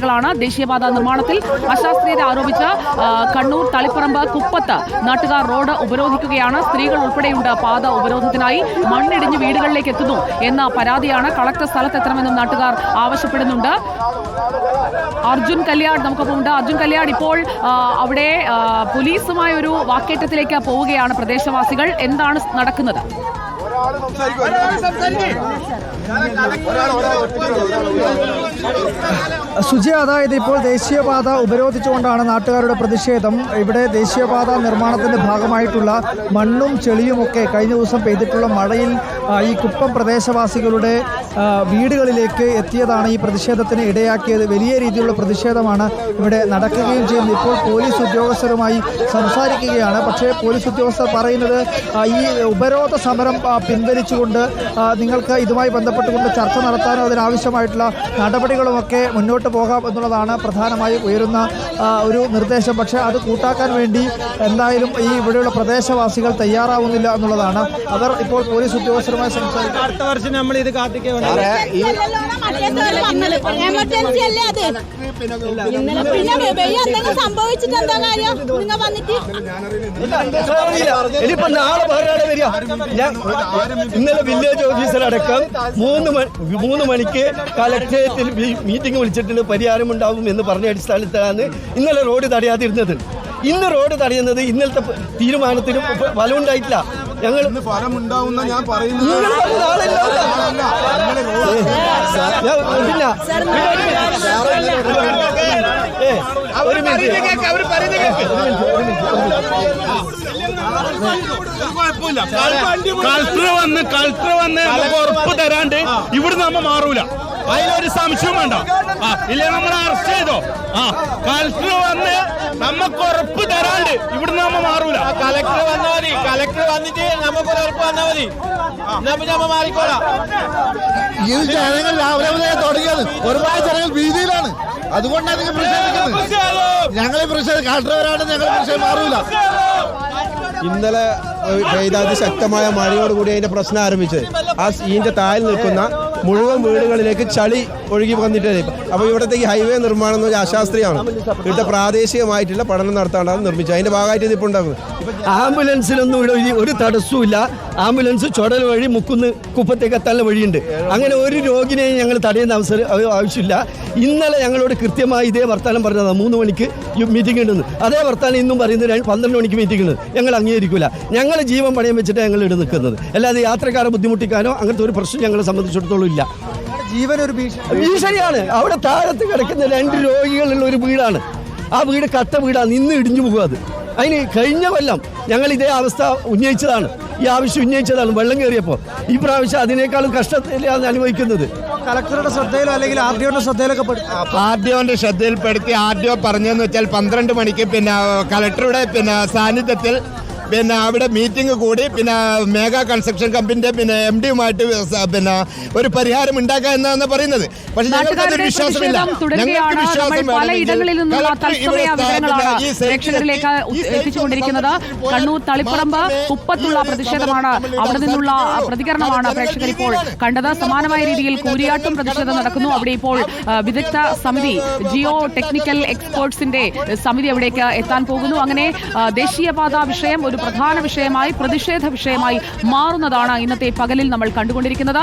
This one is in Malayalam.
ാണ് ദേശീയപാത നിർമ്മാണത്തിൽ അശാസ്ത്രീയത ആരോപിച്ച കണ്ണൂർ തളിപ്പറമ്പ് കുപ്പത്ത് നാട്ടുകാർ റോഡ് ഉപരോധിക്കുകയാണ്. സ്ത്രീകൾ ഉൾപ്പെടെയുണ്ട്. പാത ഉപരോധത്തിനായി മണ്ണിടിഞ്ഞ് വീടുകളിലേക്ക് എത്തുന്നു എന്ന പരാതിയാണ് കളക്ടർ സ്ഥലത്തെത്തണമെന്നും നാട്ടുകാർ ആവശ്യപ്പെടുന്നുണ്ട്. അർജുൻ കല്യാട് നമുക്കൊപ്പം ഉണ്ട്. അർജുൻ കല്യാട് ഇപ്പോൾ അവിടെ പോലീസുമായ ഒരു വാക്കേറ്റത്തിലേക്ക് പോവുകയാണ് പ്രദേശവാസികൾ. എന്താണ് നടക്കുന്നത്? സുജി അതായത് ഇപ്പോൾ ദേശീയപാത ഉപരോധിച്ചുകൊണ്ടാണ് നാട്ടുകാരുടെ പ്രതിഷേധം. ഇവിടെ ദേശീയപാത നിർമ്മാണത്തിന്റെ ഭാഗമായിട്ടുള്ള മണ്ണും ചെളിയുമൊക്കെ കഴിഞ്ഞ ദിവസം പെയ്തിട്ടുള്ള മഴയിൽ ഈ കുപ്പം പ്രദേശവാസികളുടെ വീടുകളിലേക്ക് എത്തിയതാണ് ഈ പ്രതിഷേധത്തിന് ഇടയാക്കിയത്. വലിയ രീതിയിലുള്ള പ്രതിഷേധമാണ് ഇവിടെ നടക്കുകയും ചെയ്യുന്നത്. ഇപ്പോൾ പോലീസ് ഉദ്യോഗസ്ഥരുമായി സംസാരിക്കുകയാണ്. പക്ഷേ പോലീസ് ഉദ്യോഗസ്ഥർ പറയുന്നത് ഈ ഉപരോധ സമരം പിൻവലിച്ചുകൊണ്ട് നിങ്ങൾക്ക് ഇതുമായി ബന്ധപ്പെട്ടുകൊണ്ട് ചർച്ച നടത്താനോ അതിനാവശ്യമായിട്ടുള്ള നടപടികളുമൊക്കെ മുന്നോട്ട് പോകാം എന്നുള്ളതാണ് പ്രധാനമായും ഉയരുന്ന ഒരു നിർദ്ദേശം. പക്ഷേ അത് കൂട്ടാക്കാൻ വേണ്ടി എന്തായാലും ഈ ഇവിടെയുള്ള പ്രദേശവാസികൾ തയ്യാറാവുന്നില്ല എന്നുള്ളതാണ്. അവർ ഇപ്പോൾ പോലീസ് ഉദ്യോഗസ്ഥരുമായി സംസാരിക്കും. അടുത്ത വർഷം നമ്മൾ ഇത് കാത്തിക്കാൻ എമർജൻസി അല്ലേ അത്? പിന്നെ വെയ്യ എന്തെങ്കിലും സംഭവിച്ചിട്ട് എന്താ കാര്യം? നിങ്ങൾ വന്നിട്ട് ഇനിയിപ്പോ നാളെ വേറെ വരിക. ഞാൻ ഇന്നലെ വില്ലേജ് ഓഫീസർ അടക്കം മൂന്ന് മണി മൂന്ന് മണിക്ക് കലക്ടറേറ്റിൽ മീറ്റിംഗ് വിളിച്ചിട്ടുണ്ട്. പരിഹാരം ഉണ്ടാവും എന്ന് പറഞ്ഞ അടിസ്ഥാനത്തിലാണ് ഇന്നലെ റോഡ് തടയാതിരുന്നത്. ഇന്ന് റോഡ് തടയുന്നത് ഇന്നലത്തെ തീരുമാനത്തിന് ഫലമുണ്ടായിട്ടില്ല ഞങ്ങൾ ഫലമുണ്ടാവുന്ന ഞാൻ പറയുന്നത് ഒരു മിനിറ്റ്. കളക്ടർ വന്ന് കളക്ടർ വന്ന് നമുക്ക് ഉറപ്പ് തരാണ്ട് ഇവിടുന്ന് നമ്മ മാറൂല. അതിലൊരു സംശയം വേണ്ട. ആ ഇല്ലേ നമ്മൾ അറസ്റ്റ് ചെയ്തോ? ആ കളക്ടർ വന്ന് നമുക്ക് ഉറപ്പ് തരാണ്ട് ഇവിടുന്ന് നമ്മ മാറൂല. കലക്ടർ വന്നാൽ മതി. കലക്ടർ വന്നിട്ട് നമുക്ക് ഉറപ്പ് വന്നാൽ മതി. നമ്മ മാറിക്കോളാം. ഈ ജനങ്ങൾ രാവിലെ മുതലേ തുടങ്ങിയത് ഒരുപാട് ജനങ്ങൾ ഭീതിയിലാണ്. അതുകൊണ്ടാണ് നിങ്ങൾ പ്രതിഷേധിക്കുന്നത്. ഞങ്ങൾ പ്രതിഷേധം കാട്ടുന്നവരാണ് ഞങ്ങൾ പ്രതിഷേധം മാറൂല. ഇന്നലെ പെയ്ത ശക്തമായ മഴയോടുകൂടി അതിന്റെ പ്രശ്നം ആരംഭിച്ചത്. ആ ഇതിന്റെ താഴെ നിൽക്കുന്ന മുഴുവൻ വീടുകളിലേക്ക് ചളി ഒഴുകി വന്നിട്ടേ അപ്പോൾ ഇവിടത്തേക്ക് ഹൈവേ നിർമ്മാണം എന്ന് പറഞ്ഞാൽ അശാസ്ത്രീയമാണ് ഇവിടുത്തെ പ്രാദേശികമായിട്ടുള്ള പഠനം നടത്താണ്ടാണ് നിർമ്മിച്ചത്. അതിന്റെ ഭാഗമായിട്ട് ഇതിപ്പോൾ ഇപ്പോൾ ഉണ്ടാക്കുന്നത്. ആംബുലൻസിനൊന്നും ഇവിടെ ഒരു- ഒരു തടസ്സവുമില്ല. ആംബുലൻസ് ചുടൽ വഴി മുക്കുന്ന് കുപ്പത്തേക്ക് എത്താനുള്ള വഴിയുണ്ട്. അങ്ങനെ ഒരു രോഗിനെയും ഞങ്ങൾ തടയുന്ന അവസരം അവ- ആവശ്യമില്ല. ഇന്നലെ ഞങ്ങളോട് കൃത്യമായി ഇതേ വർത്താനം പറഞ്ഞതാണ് മൂന്ന് മണിക്ക് മീറ്റിംഗ് ഉണ്ടെന്ന്. അതേ വർത്താനം ഇന്നും പറയുന്നത് രണ്ട് പന്ത്രണ്ട് മണിക്ക് മീറ്റിംഗ് ഉണ്ട് ഞങ്ങൾ അംഗീകരിക്കില്ല ഞങ്ങൾ ജീവൻ പണയം വെച്ചിട്ട് ഞങ്ങൾ ഇവിടെ നിൽക്കുന്നത്. അല്ലാതെ യാത്രക്കാരെ ബുദ്ധിമുട്ടിക്കാനോ അങ്ങനത്തെ ഒരു പ്രശ്നം ഞങ്ങളെ സംബന്ധിച്ചിടത്തോളം ഇല്ല. ജീവൻ ഒരു ഭീഷണി. ഭീഷണിയാണ്. അവിടെ താഴത്ത് കിടക്കുന്ന രണ്ട് രോഗികളുള്ള ഒരു വീടാണ്. ആ വീട് കട്ട വീടാണ് ഇന്ന് ഇടിഞ്ഞു പോകും അത്. അതിന് കഴിഞ്ഞ കൊല്ലം ഞങ്ങൾ ഇതേ അവസ്ഥ ഉന്നയിച്ചതാണ്. ഈ ആവശ്യം ഉന്നയിച്ചതാണ് വെള്ളം കയറിയപ്പോൾ. ഈ പ്രാവശ്യം അതിനേക്കാളും കഷ്ടത്തിലാണ് അനുഭവിക്കുന്നത്. കളക്ടറുടെ ശ്രദ്ധയിലോ അല്ലെങ്കിൽ ആർ ഡി ഒയുടെ ശ്രദ്ധയിലൊക്കെ ആർ ഡി ഒന്റെ ശ്രദ്ധയിൽപ്പെടുത്തി ആർ ഡി ഒ പറഞ്ഞതെന്ന് വെച്ചാൽ പന്ത്രണ്ട് മണിക്ക് പിന്നെ കലക്ടറുടെ പിന്നെ സാന്നിധ്യത്തിൽ പിന്നെ അവിടെ മീറ്റിംഗ് കൂടി പിന്നെ മേഘ കൺസ്ട്രക്ഷൻ കമ്പനിന്റെ പിന്നെ എം ഡിയുമായിട്ട് പിന്നെ ഒരു പരിഹാരം ഉണ്ടാക്കുക എന്നാണ് പറയുന്നത് പക്ഷെ ഞങ്ങൾക്ക് അതൊരു വിശ്വാസമില്ല ഞങ്ങൾക്ക് വിശ്വാസം പ്രേക്ഷകരിലേക്ക് എത്തിച്ചുകൊണ്ടിരിക്കുന്നത് കണ്ണൂർ തളിപ്പറമ്പ് കുപ്പത്തുള്ള പ്രതിഷേധമാണ് അവിടെ നിന്നുള്ള പ്രതികരണമാണ് പ്രേക്ഷകർ ഇപ്പോൾ കണ്ടത് സമാനമായ രീതിയിൽ കൂരിയാട്ടും പ്രതിഷേധം നടക്കുന്നു അവിടെ ഇപ്പോൾ വിദഗ്ധ സമിതി ജിയോ ടെക്നിക്കൽ എക്സ്പേർട്സിന്റെ സമിതി അവിടേക്ക് എത്താൻ പോകുന്നു അങ്ങനെ ദേശീയപാത വിഷയം ഒരു പ്രധാന വിഷയമായി പ്രതിഷേധ വിഷയമായി മാറുന്നതാണ് ഇന്നത്തെ പകലിൽ നമ്മൾ കണ്ടുകൊണ്ടിരിക്കുന്നത്.